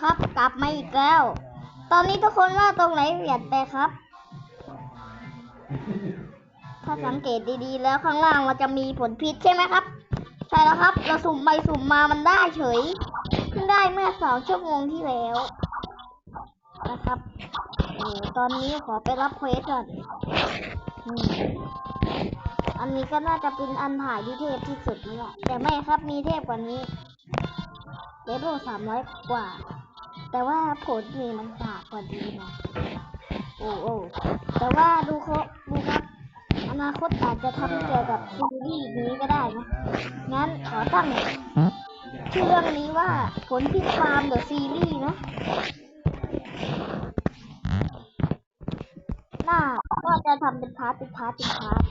ครับ กลับมาอีกแล้ว ตอนนี้ทุกคนว่าตรงไหนเปลี่ยนไปครับ ถ้าสังเกตดีๆ แล้วข้างล่างมันจะมีผลพิษใช่ไหมครับ ใช่แล้วครับ เราสุ่มไปสุ่มมามันได้เฉยเพิ่งได้เมื่อสองชั่วโมงที่แล้ว นะครับโอ้ตอนนี้ขอไปรับเควสก่อนอืมอันนี้ก็น่าจะเป็นอันถ่ายที่เทพที่สุดแล้วแหละแต่ไม่ครับมีเทพกว่านี้เลเวลสามร้อยกว่า แต่ว่าผลนี่มันกากกว่าดีนะโอ้โอ้แต่ว่าดูเขาดูครับอนาคตอาจจะทำเกี่ยวกับซีรีส์นี้ก็ได้นะงั้นขอตั้งชื่อเรื่องนี้ว่าผลพิษฟาร์มเดอะซีรีส์นะน่าก็จะทำเป็นพาร์ทเป็นพาร์ทเป็นพาร์ท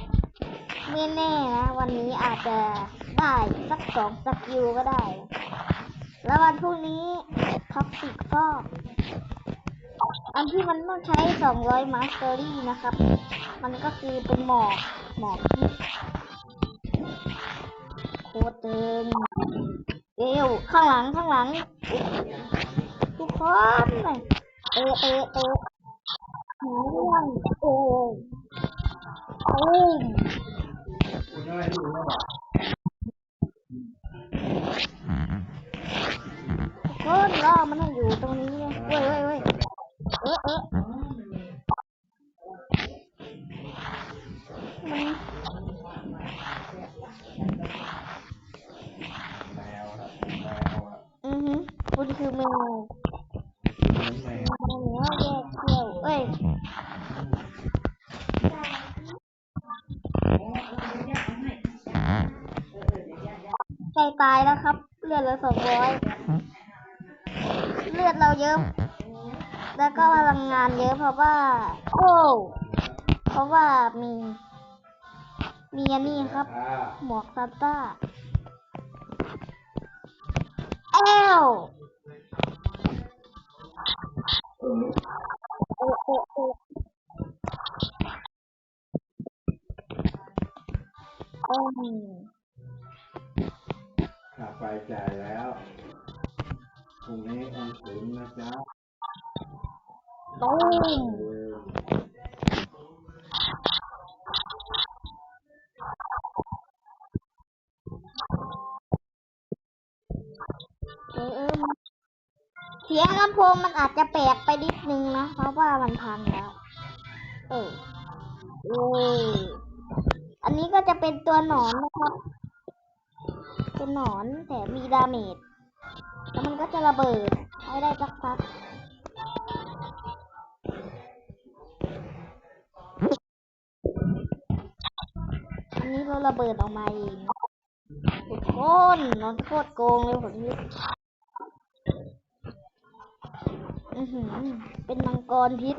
ไม่แน่นะ วันนี้อาจจะได้สักสองสกิลก็ได้ แล้ววันพรุ่งนี้ ท็อกซิกก็อันที่มันต้องใช้200มาสเตอรี่นะครับ มันก็คือเป็นหมอกหมอกพิษโคตรเติงเอวข้างหลังข้างหลังทุกคนเลยเอเอเอหนูเรื่องโอ้โอ้ม ทุกคนรอมันให้อยู่ตรงนี้เลยเว้ยเว้ยเว้ยเออเออมันแมวครับแมวอะอือฮึคุณคือแมวแมวแยกเขี้ยวเอ้ยใกล้ตายแล้วครับเลือดเหลือสองร้อย อดเราเยอะแล้วก็พลังงานเยอะเพราะว่า โอ้เพราะว่ามี มีอันนี้ครับอ่าหมวกซานต้าแอลโอ้โอ้โอ้โอ้ค่าไฟจ่ายแล้ว ตรงนี้ออมสินนะจ๊ะตูมเออเออเออมันเสียงลำโพงมันอาจจะแปลกไปนิดนึงนะ เพราะว่ามันพังแล้ว เออเอออันนี้ก็จะเป็นตัวหนอนนะครับ เป็นหนอนแต่มีดาเมจ แล้วมันก็จะระเบิดให้ได้สักพักอันนี้เราระเบิดออกมาเองทุกคนอนโคตรโกงเลยผมนี่อือหือเป็นมังกรพิษ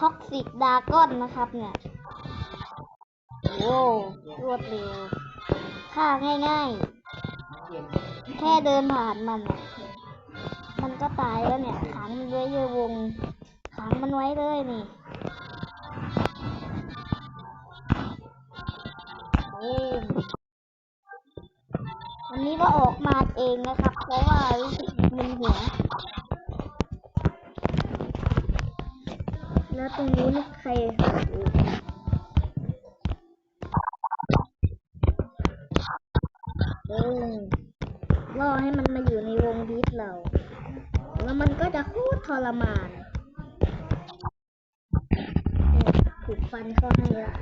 ท็อกซิกดาก้อนนะครับเนี่ย โอ้รวดเร็วฆ่าง่ายๆ แค่เดินผ่านมัน มันก็ตายแล้วเนี่ยขังมันไว้ในวงขังมันไว้เลยนี่โอ้อันนี้ก็ออกมาเองนะครับ เพราะว่ารู้สึกมึนหัว แล้วตรงนี้นี่ใครเออ ล่อให้มันมาอยู่ในวงบีทเรา แล้วมันก็จะโคตรทรมานถูกฟันเข้าให้ละ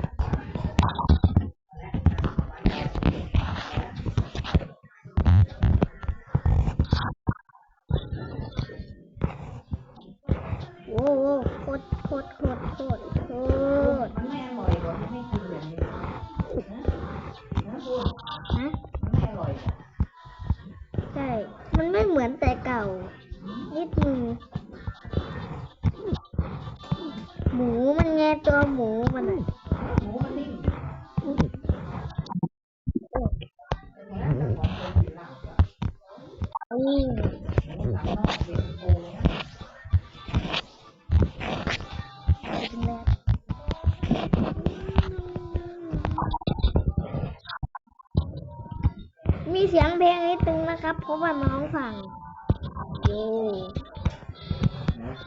เสียงเพลงนิดนึงนะครับ เพราะว่าน้องฟังโย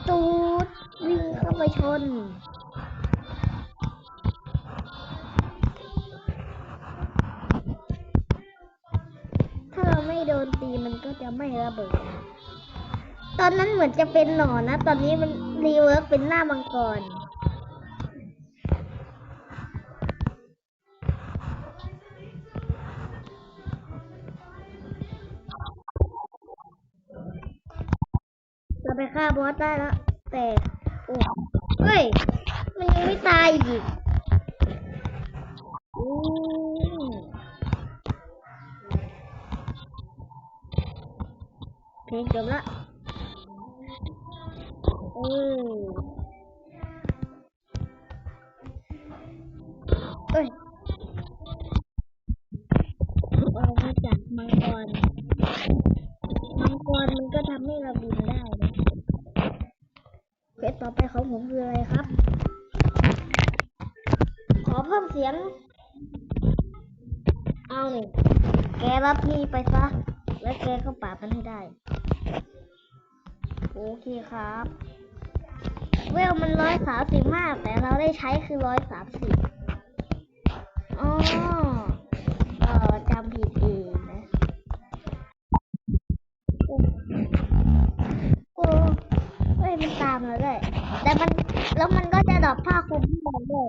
ตูดวิ่งเข้าไปชนถ้าเราไม่โดนตีมันก็จะไม่ระเบิด ตอนนั้นเหมือนจะเป็นหนอนนะ ตอนนี้มันรีเวิร์กเป็นหน้ามังกร ฆ่าบอสได้แล้ว แต่โอ้เฮ้ย มันยังไม่ตายอีกอืมเพลงจบละเออ สียง เอาหนึ่งแกรับนี่ไปซะ แล้วแกก็ปราบมันให้ได้ โอเคครับ เวลมันร้อยสามสิบห้าแต่เราได้ใช้คือร้อยสามสิบอ๋อเออจำผิดเองนะโอ้เฮ้ยมันตามเราด้วยแต่มันแล้วมันก็จะดรอปผ้าคลุมให้เราด้วย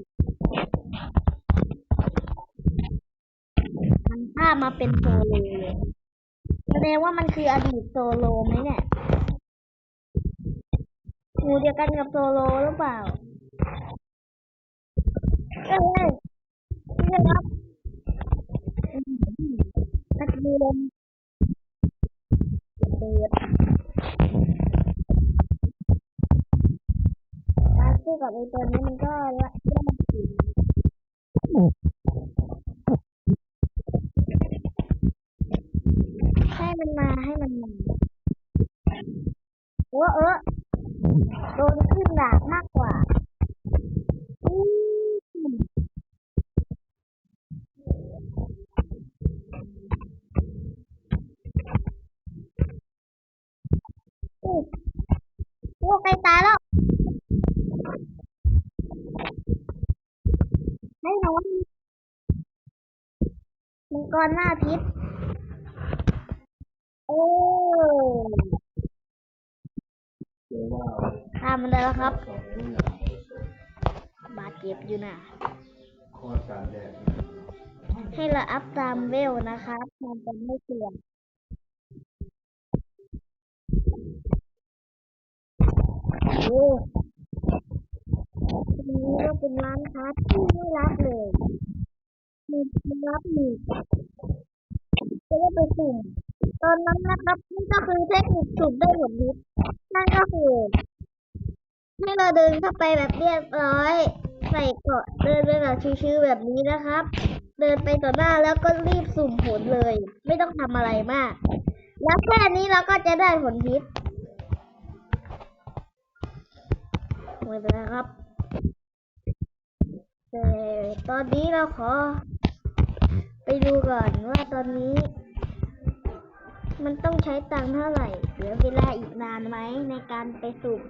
มันผ้ามาเป็นโซโลแสดงว่ามันคืออดีตโซโลไหมเนี่ยหมูเดียวกันกับโซโลหรือเปล่าเอ้ยเอ้ยเอ้ยครับนักเรียนเปิดการสู้กับไอ้ตัวนี้มันก็ละยากอยู่ใโอ้ใกล้ตายแล้วให้น้องมังกรหน้าพิษ โอ้คือว่าฆ่ามันได้แล้วครับ บาดเจ็บอยู่นะให้เราอัพตามเวลนะครับ มันจะไม่เสื่อม โอ้ตรงนี้ก็เป็นร้านค้าที่ไม่รับเลยมีรับหนึ่งจะได้ไปสุ่มตอนนั้นนะครับนี่ก็คือเทคนิคสุ่มได้หมดนิดนั่นก็คือให้เราเดินเข้าไปแบบเรียบร้อย ใส่เกาะเดินไปแบบชิวๆแบบนี้นะครับ เดินไปต่อหน้าแล้วก็รีบสุ่มผลเลย ไม่ต้องทำอะไรมาก แล้วแค่นี้เราก็จะได้ผลพิษ ม่เป็นไรครับ แต่ตอนนี้เราขอ ไปดูก่อนว่าตอนนี้ มันต้องใช้ตังค์เท่าไหร่ เหลือเวลาอีกนานไหมในการไปสุ่ม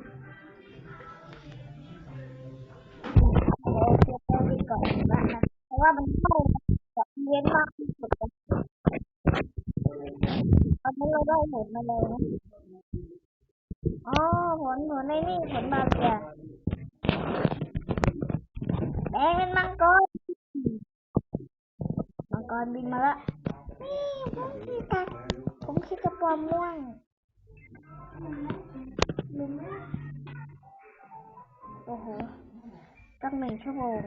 โอเคไปดีก่อนนะเพราะว่ามันเข้ากับเลี้ยนมากที่สุดตอนนี้เราได้ผลมาเลยนะ อ๋อผลผลในนี่ผลมาเกียแดงเป็นมังกร มังกรบินมาละนี่ผมคิดกับผมคิดกับปลอมม่วงโอ้โหตั้งหนึ่งชั่วโมง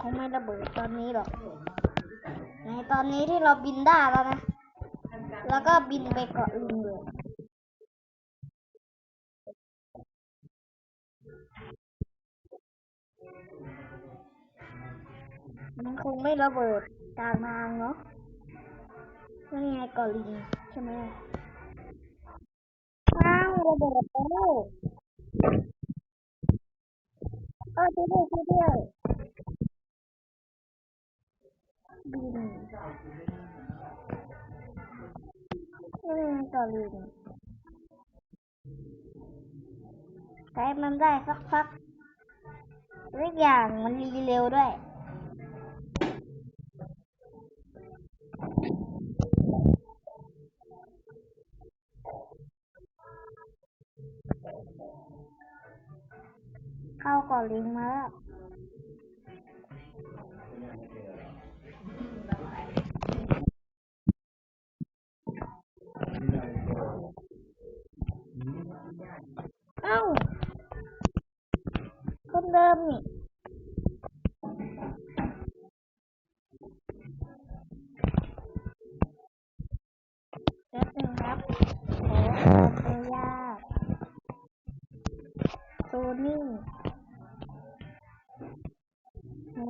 คงไม่ระเบิดตอนนี้หรอก ในตอนนี้ที่เราบินได้แล้วนะ แล้วก็บินไปเกาะลิงเลยมันคงไม่ระเบิดกลางทางเนาะนั่นไงเกาะลิงใช่ไหมอ้าวระเบิดแล้วเออช่วยด้วยช่วยด้วยบิน ซึ่งต่อลิงแต่มันได้สักพักเล็กอย่างมันรีเร็วด้วยเข้าก่อนลิงมาแล้ว เอ้า คนเดิมนี่แป๊บนึงครับขอขอตัวยาโซนี่โอ้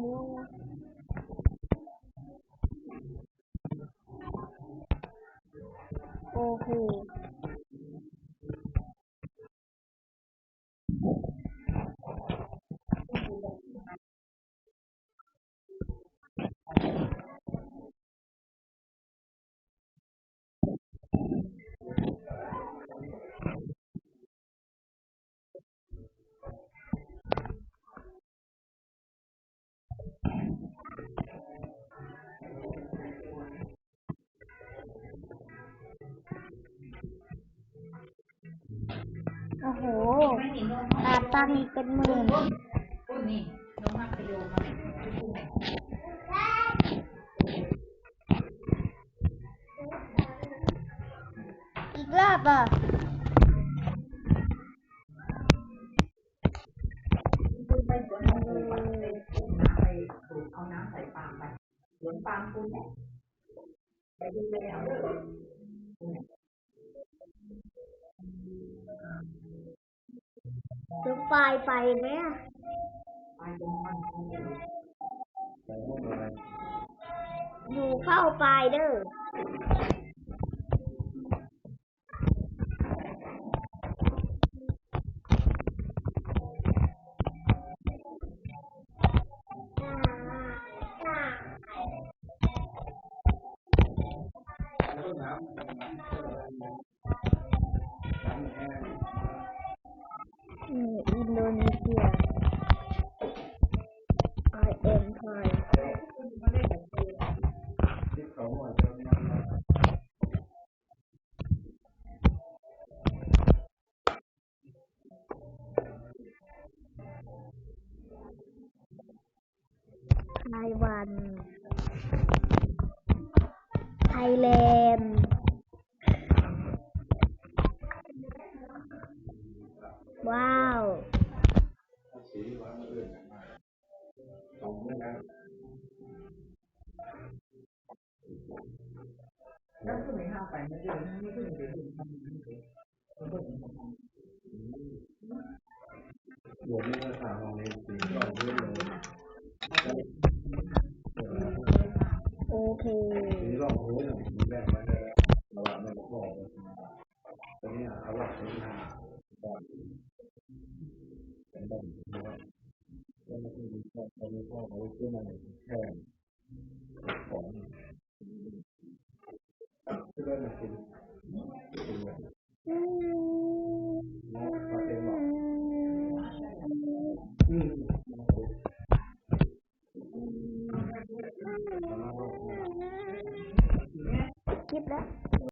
โอ ตังค์อีกเป็นหมื่นนี่น้องมาไปดูมาอีกรอบอะเลยไปน้ำไปสูบเอาน้ำใส่ปากไปสวนปามคุณเนี่ยไปดูแลเอาเลย ปลายไปไหมอะอยู่เข้าปลายเด้อ ไทยแลนด์ว้าวสีว่ามันเอื่นกันมากสองไม่ได้แล้วคือไม่ห้าไปไม่ได้ไม่ขึ้นเดี๋ เป็นแบบนี้ว่าแล้วมันมีข้